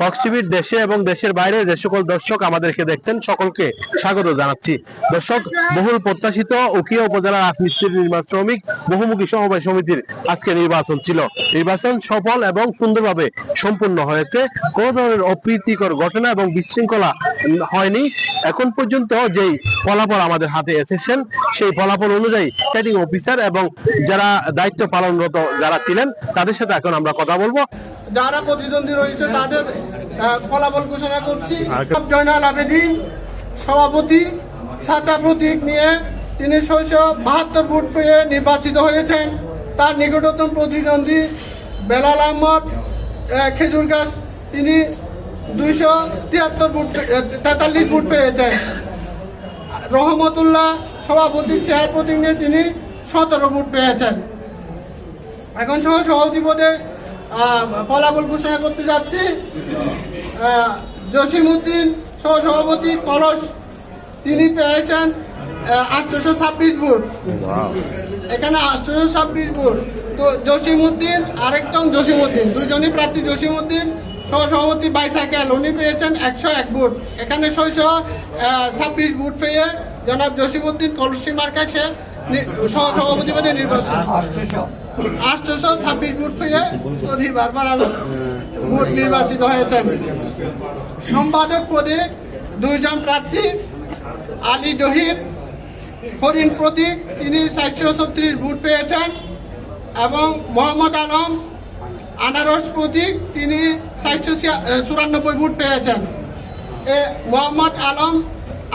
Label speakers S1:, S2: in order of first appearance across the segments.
S1: কক্সটিভির দেশে এবং দেশের বাইরে যে সকল দর্শক আমাদেরকে দেখছেন, সকলকে স্বাগত জানাচ্ছি। দর্শক, বহুল প্রত্যাশিত উকিয়া উপজেলা রাজমিস্ত্রি নির্মাণ শ্রমিক, বহুমুখী সমবায় সমিতির আজকে নির্বাচন ছিল। নির্বাচন সফল এবং সুন্দরভাবে সম্পূর্ণ হয়েছে। কোনো ধরনের অপ্রীতিকর ঘটনা এবং বিশৃঙ্খলা হয়নি। এখন পর্যন্ত যেই ফলাফল আমাদের হাতে এসেছেন, সেই ফলাফল অনুযায়ী স্টেটিং অফিসার এবং যারা দায়িত্ব পালনরত যারা ছিলেন, তাদের সাথে এখন আমরা কথা বলব।
S2: যারা প্রতিদ্বন্দ্বী রয়েছে, তাদের ফলাফল ঘোষণা করছি। জয়নাল আবেদিন সভাপতি ছাতা প্রতীক নিয়ে তিনি ছয়শো বাহাত্তর ভোট পেয়ে নির্বাচিত হয়েছেন। তার নিকটতম প্রতিদ্বন্দ্বী বেলাল আহমদ খেজুর গাছ তিনি দুইশো তিয়াত্তর ভোট তেতাল্লিশ ভোট পেয়েছেন। রহমতুল্লাহ সভাপতি চেয়ার প্রতীক নিয়ে তিনি সতেরো ভোট পেয়েছেন। এখন সহ সভাপতি পদে ফলাফল ঘোষণা করতে যাচ্ছি। জসিম উদ্দিন সহ সভাপতি কলস, তিনি পেয়েছেন আটশোশো ছাব্বিশ ভোট। এখানে আটশোশো ছাব্বিশ ভোট। তো জসিম উদ্দিন আরেকজন জসিম উদ্দিন দুইজনই প্রার্থী জসিম উদ্দিন সহ সভাপতি বাইসাইকেল, উনি পেয়েছেন একশো এক ভোট। এখানে ছয়শো ছাব্বিশ ভোট পেয়ে জনাব জসিম উদ্দিন কলসি সহ সভাপতি পদে নির্বাচন আটশোশো ছাব্বিশ ভোট পেয়ে চৌধুরী বারবার ভোট নির্বাচিত হয়েছেন। সম্পাদক পদে দুইজন প্রার্থী, আলী জহির হরিণ প্রতীক, তিনি চারশো ছত্রিশ ভোট পেয়েছেন এবং মোহাম্মদ আলম, আনারস প্রতীক, তিনি চারশো চুরানব্বই ভোট পেয়েছেন। এ, মোহাম্মদ আলম,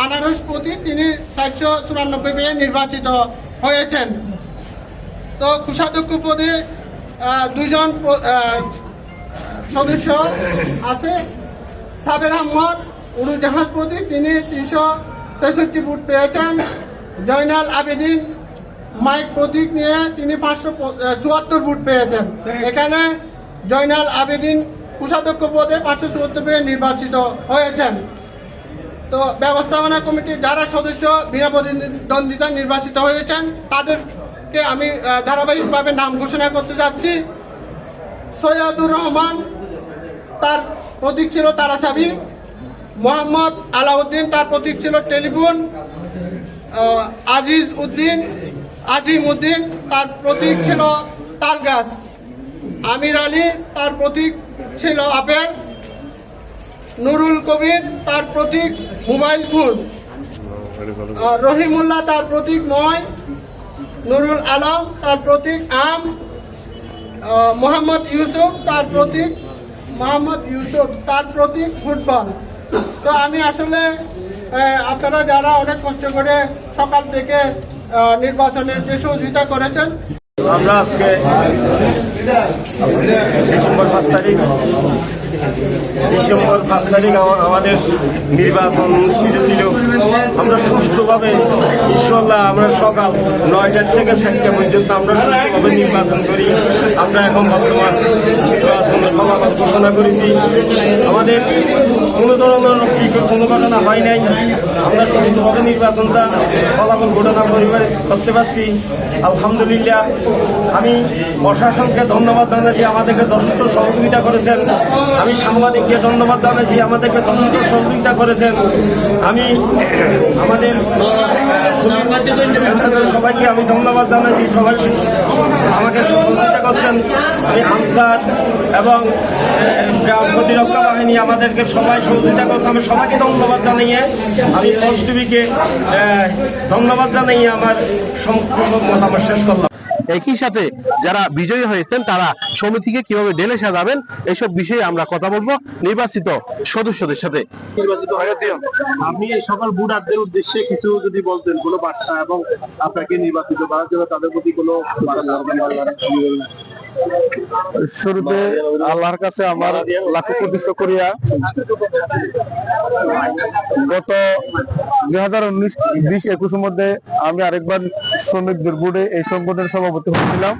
S2: আনারস প্রতীক, তিনি চারশো চুরানব্বই পেয়ে নির্বাচিত হয়েছেন। তো কোষাধ্যক্ষ পদে প্র- সদস্য আছে। সাবের আহমদ উড়োজাহাজ তিনি তিনশো তেষট্টি ফুট পেয়েছেন। জয়নাল আবেদিন মাইক প্রতীক নিয়ে তিনি পাঁচশো চুয়াত্তর ফুট পেয়েছেন। এখানে জয়নাল আবেদিন কোষাধ্যক্ষ পদে পাঁচশো চুয়াত্তর পেয়ে নির্বাচিত হয়েছেন। তো ব্যবস্থাপনা কমিটির যারা সদস্য, বিনা প্রতিদ্বন্দ্বিতা নির্বাচিত হয়েছেন তাদেরকে আমি ধারাবাহিকভাবে নাম ঘোষণা করতে যাচ্ছি। সৈয়দুর রহমান, তার প্রতীক ছিল তারাসাবি মোহাম্মদ আলাউদ্দিন, তার প্রতীক ছিল টেলিফোন। আজিজ উদ্দিন, আজিম উদ্দিন, তার প্রতীক ছিল তালগাছ আমির আলী, তার প্রতীক ছিল আপেল। নুরুল কবির, তার প্রতীক মোবাইল ফোন রহিমুল্লাহ, তার প্রতীক নয় নুরুল আলম, তার প্রতীক আম মোহাম্মদ ইউসুফ, তার প্রতীক মোহাম্মদ ইউসুফ, তার প্রতীক ফুটবল। তো আমি আসলে আপনারা যারা অনেক কষ্ট করে সকাল থেকে নির্বাচনের যে সহযোগিতা করেছেন
S3: আমরা আজকে ডিসেম্বর পাঁচ তারিখ, ডিসেম্বর পাঁচ তারিখ আমা- আমাদের নির্বাচন অনুষ্ঠিত ছিল। আমরা সুষ্ঠুভাবে ইনশাল্লাহ আমরা সকাল নয়টার থেকে চারটা পর্যন্ত আমরা সুষ্ঠুভাবে নির্বাচন করি। আমরা এখন বর্তমান নির্বাচনের ফলাফল ঘোষণা করেছি। আমাদের কোনো ধরনের কোনো ঘটনা হয় নাই। আমরা সুষ্ঠুভাবে নির্বাচনটা ফলাফল ঘটনা করতে পারছি। আলহামদুলিল্লাহ। আমি প্রশাসনকে ধন্যবাদ জানাচ্ছি, আমাদেরকে যথেষ্ট সহযোগিতা করেছেন। আমি সাংবাদিককে ধন্যবাদ জানাচ্ছি, আমাদেরকে যথেষ্ট সহযোগিতা করেছেন। আমি আমাদের সবাইকে আমি ধন্যবাদ জানাচ্ছি, সবাই আমাকে সহযোগিতা করছেন। আমি আনসার এবং প্রতিরক্ষা বাহিনী আমাদেরকে সবাই সহযোগিতা করছে। আমি সবাইকে ধন্যবাদ জানিয়ে, আমি টিভিকে ধন্যবাদ জানিয়ে আমার সম্পূর্ণ মতামত শেষ করলাম।
S1: একই সাথে যারা বিজয়ী হয়েছেন তারা সমিতিকে কীভাবে ঢেলে সাজাবেন এসব বিষয়ে আমরা কথা বলব। নির্বাচিত সদস্যদের সাথে। নির্বাচিত আপনি সকল উদ্দেশ্যে কিছু যদি বলতেন কোনো বার্তা এবং আপনাকে নির্বাচিত করার জন্য তাদের প্রতি কোনো শুরুতে আল্লাহর কাছে আমার লাখো কোটি করিয়া গত দুই হাজার উনিশ, বিশ, একুশের মধ্যে আমি আরেকবার শ্রমিকদের বোর্ডে এই সংগঠনের সভাপতি হয়েছিলাম।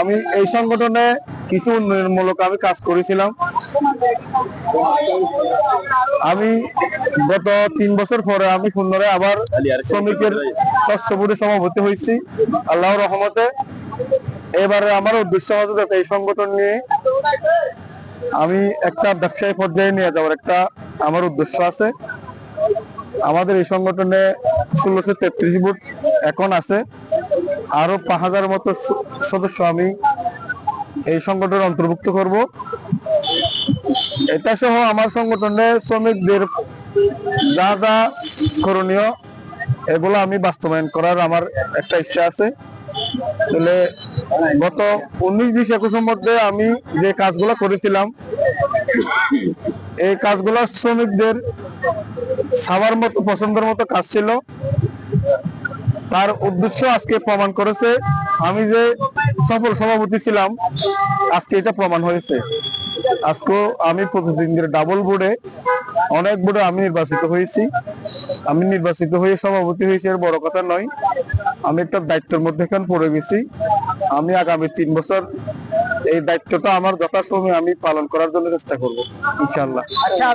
S1: আমি এই সংগঠনে কিছু উন্নয়নমূলক আমি কাজ করেছিলাম। আমি গত তিন বছর পরে আমি পুনরায় আবার শ্রমিকের স্বচ্ছ বোর্ডে সভাপতি হয়েছি। আল্লাহর রহমতে
S4: এবারে আমার উদ্দেশ্য হচ্ছে এই সংগঠন নিয়ে আমি একটা ব্যবসায়ী পর্যায়ে নিয়ে যাওয়ার একটা আমার উদ্দেশ্য আছে। আমাদের এই সংগঠনে ষোলোশো তেত্রিশ বুট এখন আছে। আরও পাঁচ হাজার মতো সদস্য আমি এই সংগঠনে অন্তর্ভুক্ত করব। এটা সহ আমার সংগঠনে শ্রমিকদের যা যা করণীয়, এগুলো আমি বাস্তবায়ন করার আমার একটা ইচ্ছা আছে। তাহলে গত উনিশ বিশ একুশের মধ্যে আমি যে কাজগুলো করেছিলাম, এই কাজগুলো শ্রমিকদের সবার মতো, পছন্দের মতো কাজ ছিল। তার উদ্দেশ্য আজকে প্রমাণ করেছে। আমি যে সফল সভাপতি ছিলাম, আজকে এটা প্রমাণ হয়েছে। আজকে আমি প্রতিদিনের ডাবল বোর্ডে অনেক বোর্ডে আমি নির্বাচিত হয়েছি। আমি নির্বাচিত হয়ে সভাপতি হয়েছি, এর বড় কথা নয়। আমি একটা দায়িত্বের মধ্যে এখানে পড়ে গেছি। আমি আগামী তিন বছর এই দায়িত্বটা আমার যথাসময়ে আমি পালন করার জন্য চেষ্টা করব ইনশাল্লাহ
S5: আচ্ছা